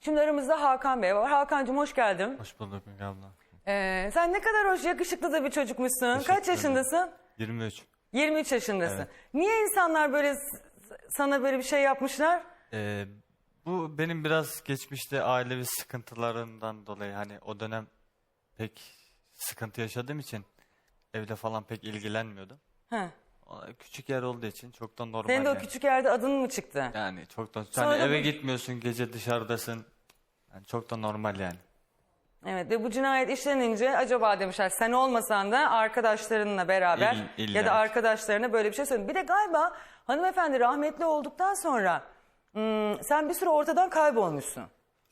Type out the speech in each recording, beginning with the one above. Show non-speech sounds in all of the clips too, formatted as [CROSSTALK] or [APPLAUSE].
Şimdi aramızda Hakan Bey var. Hakan'cığım hoş geldin. Hoş bulduk Müge abla. Ee, sen ne kadar hoş, yakışıklı da bir çocukmuşsun. Teşekkür Kaç ederim. yaşındasın? 23. 23 yaşındasın. Evet. Niye insanlar böyle sana böyle bir şey yapmışlar? Ee, bu benim biraz geçmişte ailevi sıkıntılarından dolayı hani o dönem pek sıkıntı yaşadığım için evde falan pek ilgilenmiyordum. He. Küçük yer olduğu için çok da normal. Senin de o yani. küçük yerde adın mı çıktı? Yani çok da Sonra hani da eve bu- gitmiyorsun gece dışarıdasın. Yani çok da normal yani. Evet ve bu cinayet işlenince acaba demişler sen olmasan da arkadaşlarınla beraber illa ya da ki. arkadaşlarına böyle bir şey söyle. Bir de galiba hanımefendi rahmetli olduktan sonra hmm, sen bir süre ortadan kaybolmuşsun.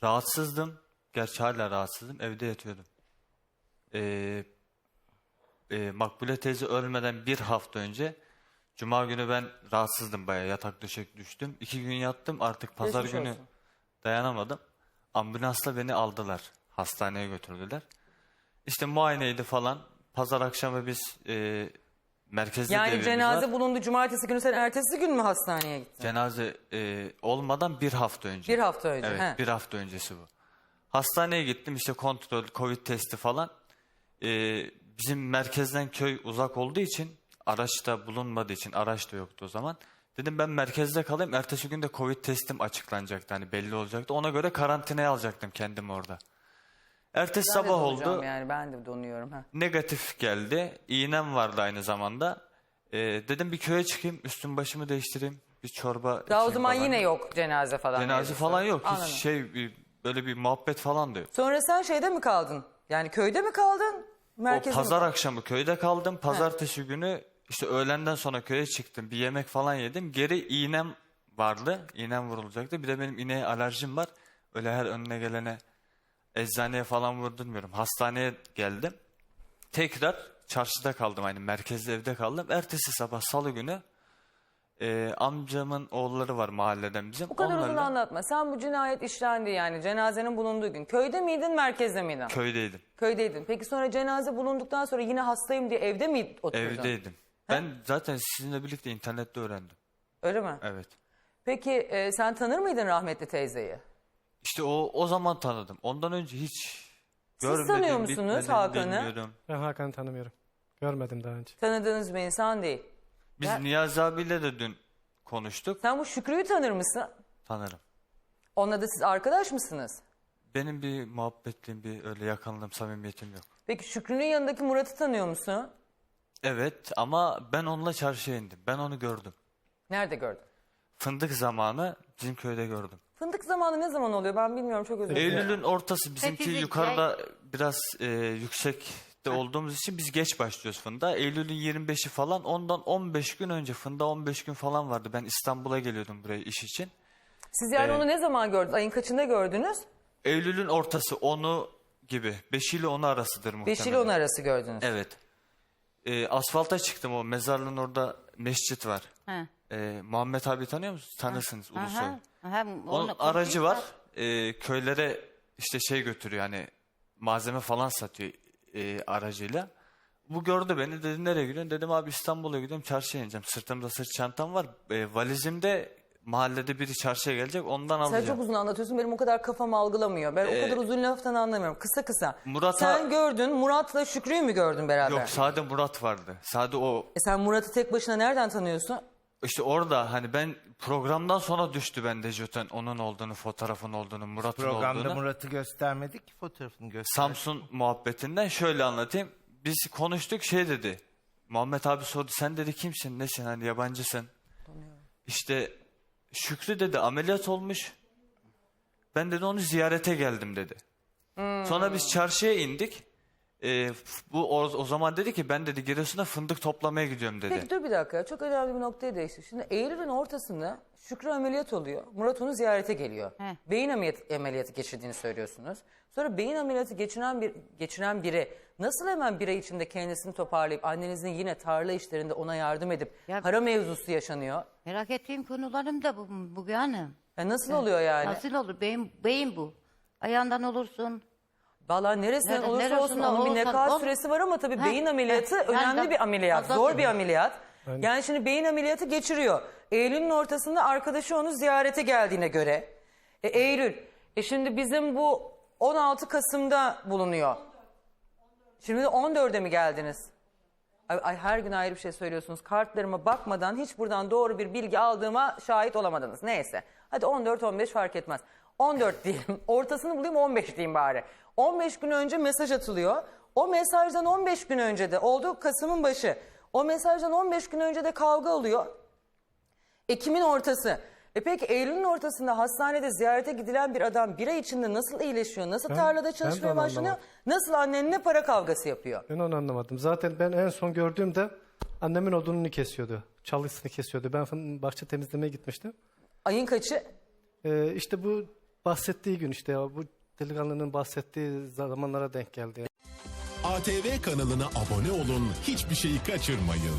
Rahatsızdım. Gerçi hala rahatsızım. Evde yatıyordum. Ee, e, Makbule teyze ölmeden bir hafta önce Cuma günü ben rahatsızdım bayağı. Yatak döşek düştüm. İki gün yattım. Artık pazar Geçmiş günü olsun. dayanamadım. Ambulansla beni aldılar. Hastaneye götürdüler. İşte muayeneydi falan. Pazar akşamı biz e, merkezde Yani devimiz cenaze var. bulundu cumartesi günü sen ertesi gün mü hastaneye gittin? Cenaze e, olmadan bir hafta önce. Bir hafta önce. Evet he. bir hafta öncesi bu. Hastaneye gittim işte kontrol, covid testi falan. Ee, bizim merkezden köy uzak olduğu için araç da bulunmadığı için araç da yoktu o zaman. Dedim ben merkezde kalayım. Ertesi gün de covid testim açıklanacaktı hani belli olacaktı. Ona göre karantinaya alacaktım kendimi orada. Ertesi Ben sabah oldu. Yani ben de donuyorum. Ha. Negatif geldi. İğnem vardı aynı zamanda. Ee, dedim bir köye çıkayım üstüm başımı değiştireyim. Bir çorba Daha o zaman falan. yine yok cenaze falan. Cenaze mevzusu. falan yok. Hiç Anladım. şey bir- böyle bir muhabbet falan da yok. Sonra sen şeyde mi kaldın? Yani köyde mi kaldın? Merkezde o mi pazar kaldın? akşamı köyde kaldım. Pazartesi günü işte öğlenden sonra köye çıktım. Bir yemek falan yedim. Geri iğnem vardı. İğnem vurulacaktı. Bir de benim ineğe alerjim var. Öyle her önüne gelene eczaneye falan vurdurmuyorum. Hastaneye geldim. Tekrar çarşıda kaldım. Hani merkezde evde kaldım. Ertesi sabah salı günü e, amcamın oğulları var mahalleden bizim. Bu kadar uzun Onlarla anlatma. Sen bu cinayet işlendi yani cenazenin bulunduğu gün. Köyde miydin, merkezde miydin? köydeydim. Köydeydin. Peki sonra cenaze bulunduktan sonra yine hastayım diye evde mi oturdun? Evdeydim. Ben zaten sizinle birlikte internette öğrendim. Öyle mi? Evet. Peki e, sen tanır mıydın rahmetli teyzeyi? İşte o o zaman tanıdım. Ondan önce hiç Siz görmedim, tanıyor musunuz bitmedim, Hakan'ı? bilmiyorum. Ben Hakan'ı tanımıyorum. Görmedim daha önce. Tanıdığınız bir insan değil. Biz Ya- Niyazi abiyle de dün konuştuk. Sen bu Şükrü'yü tanır mısın? Tanırım. Onunla da siz arkadaş mısınız? Benim bir muhabbetliğim, bir öyle yakınlığım, samimiyetim yok. Peki Şükrü'nün yanındaki Murat'ı tanıyor musun? Evet ama ben onunla çarşıya indim. Ben onu gördüm. Nerede gördün? Fındık zamanı bizim köyde gördüm. Fındık zamanı ne zaman oluyor ben bilmiyorum çok özür dilerim. Eylül'ün ortası bizimki Sekizlik yukarıda biraz e, yüksekte olduğumuz için biz geç başlıyoruz fındığa. Eylül'ün 25'i falan ondan 15 gün önce fındığa 15 gün falan vardı. Ben İstanbul'a geliyordum buraya iş için. Siz yani Evet. onu ne zaman gördünüz? Ayın kaçında gördünüz? Eylül'ün ortası 10'u gibi. 5 ile 10 arasıdır muhtemelen. 5 ile 10 arası gördünüz. Evet. Ee, asfalta çıktım o mezarlığın orada mescit var. He. Ee, Muhammed abi tanıyor musunuz? Tanırsınız Ulusoy. Aha, aha, Onun onu aracı var. Ee, köylere işte şey götürüyor hani malzeme falan satıyor e, aracıyla. Bu gördü beni dedi nereye gidiyorsun? Dedim abi İstanbul'a gidiyorum çarşıya ineceğim. Sırtımda sırt çantam var. E, valizimde mahallede biri çarşıya gelecek ondan Sen alacağım. çok uzun anlatıyorsun benim o kadar kafam algılamıyor. Ben o kadar uzun laftan anlamıyorum. Kısa kısa. Murat'a- Sen gördün Murat'la Şükrü'yü mü gördün beraber? Yok sade Murat vardı. Sade o E sen Murat'ı tek başına nereden tanıyorsun? İşte orada hani ben programdan sonra düştü bende zaten onun olduğunu, fotoğrafın olduğunu, Murat'ın Programda olduğunu. Murat'ı göstermedik ki fotoğrafını gösterdik. Samsun muhabbetinden şöyle anlatayım. Biz konuştuk şey dedi. Muhammed abi sordu sen dedi kimsin nesin hani yabancısın. İşte Şükrü dedi ameliyat olmuş. Ben dedi onu ziyarete geldim dedi. Sonra biz çarşıya indik. Ee, bu o, o zaman dedi ki ben dedi Giresun'a fındık toplamaya gidiyorum dedi. Peki dur bir dakika. Çok önemli bir noktaya değişti. Şimdi Eylül'ün ortasında Şükrü ameliyat oluyor. Murat onu ziyarete geliyor. He. Beyin ameliyat, ameliyatı geçirdiğini söylüyorsunuz. Sonra beyin ameliyatı geçiren bir geçiren biri nasıl hemen bir ay içinde kendisini toparlayıp annenizin yine tarla işlerinde ona yardım edip Ya- para mevzusu yaşanıyor. Merak ettiğim konularım da bu, bu Hanım. Ya nasıl oluyor yani? Nasıl olur? Beyin, beyin bu. Ayağından olursun. Vallahi neresinden Nere- olursa olsun neresinden onun bir olursan nekat ol. süresi var ama tabii Heh, beyin ameliyatı heh. önemli Yani bir ameliyat. fazla Zor bir ameliyat. Yani şimdi beyin ameliyatı geçiriyor. Eylül'ün ortasında arkadaşı onu ziyarete geldiğine göre. E, Eylül E şimdi bizim bu 16 Kasım'da bulunuyor. Şimdi de 14'e mi geldiniz? Ay, ay her gün ayrı bir şey söylüyorsunuz. Kartlarıma bakmadan hiç buradan doğru bir bilgi aldığıma şahit olamadınız. Neyse. Hadi 14-15 fark etmez. 14 [LAUGHS] diyelim. Ortasını bulayım 15 diyeyim bari. 15 gün önce mesaj atılıyor. O mesajdan 15 gün önce de oldu Kasım'ın başı. O mesajdan 15 gün önce de kavga oluyor. Ekim'in ortası. E peki Eylül'ün ortasında hastanede ziyarete gidilen bir adam bir ay içinde nasıl iyileşiyor? Nasıl Ben- tarlada ben de çalışmaya onu başlanıyor? anlamadım. Nasıl annenle para kavgası yapıyor? Ben onu anlamadım. Zaten ben en son gördüğümde annemin odununu kesiyordu. Çalısını kesiyordu. Ben fın- bahçe temizlemeye gitmiştim. Ayın kaçı? Ee, işte bu bahsettiği gün işte ya bu delikanlının bahsettiği zamanlara denk geldi. ATV kanalına abone olun, hiçbir şeyi kaçırmayın.